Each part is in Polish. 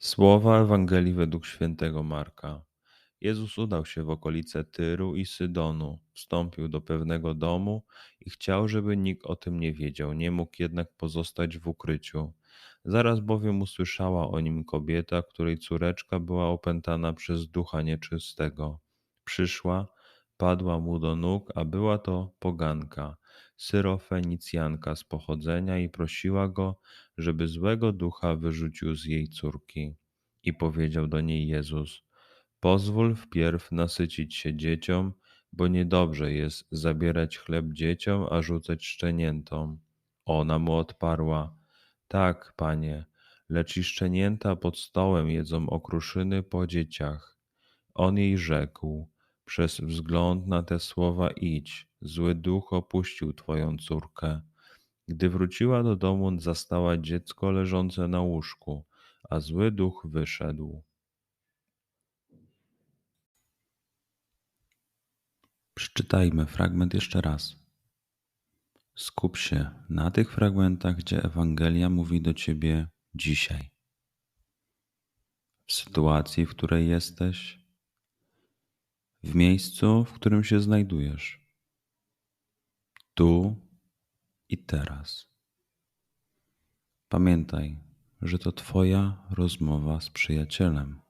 Słowa Ewangelii według świętego Marka. Jezus udał się w okolice Tyru i Sydonu, wstąpił do pewnego domu i chciał, żeby nikt o tym nie wiedział. Nie mógł jednak pozostać w ukryciu. Zaraz bowiem usłyszała o nim kobieta, której córeczka była opętana przez ducha nieczystego. Przyszła, padła mu do nóg, a była to poganka, syrofenicjanka z pochodzenia i prosiła go, żeby złego ducha wyrzucił z jej córki. I powiedział do niej Jezus: Pozwól wpierw nasycić się dzieciom, bo niedobrze jest zabierać chleb dzieciom, a rzucać szczeniętom. Ona mu odparła: Tak, panie, lecz i szczenięta pod stołem jedzą okruszyny po dzieciach. On jej rzekł: Przez wzgląd na te słowa idź, zły duch opuścił twoją córkę. Gdy wróciła do domu, zastała dziecko leżące na łóżku, a zły duch wyszedł. Przeczytajmy fragment jeszcze raz. Skup się na tych fragmentach, gdzie Ewangelia mówi do ciebie dzisiaj. W sytuacji, w której jesteś, w miejscu, w którym się znajdujesz. Tu i teraz. Pamiętaj, że to Twoja rozmowa z przyjacielem.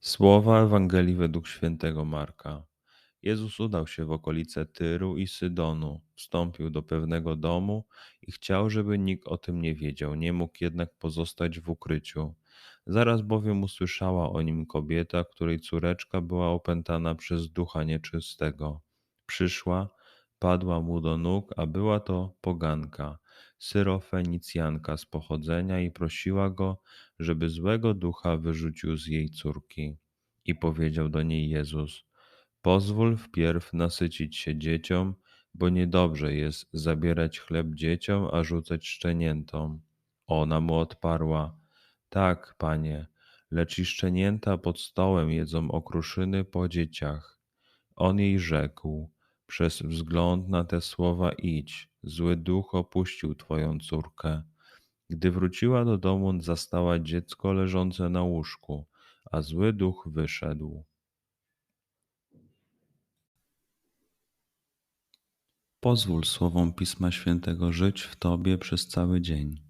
Słowa Ewangelii według świętego Marka. Jezus udał się w okolice Tyru i Sydonu, wstąpił do pewnego domu i chciał, żeby nikt o tym nie wiedział. Nie mógł jednak pozostać w ukryciu. Zaraz bowiem usłyszała o nim kobieta, której córeczka była opętana przez ducha nieczystego. Przyszła, padła mu do nóg, a była to poganka, syrofenicjanka z pochodzenia i prosiła go, żeby złego ducha wyrzucił z jej córki. I powiedział do niej Jezus: Pozwól wpierw nasycić się dzieciom, bo niedobrze jest zabierać chleb dzieciom, a rzucać szczeniętom. Ona mu odparła: Tak, panie, lecz i szczenięta pod stołem jedzą okruszyny po dzieciach. On jej rzekł: Przez wzgląd na te słowa idź, zły duch opuścił twoją córkę. Gdy wróciła do domu, zastała dziecko leżące na łóżku, a zły duch wyszedł. Pozwól słowom Pisma Świętego żyć w Tobie przez cały dzień.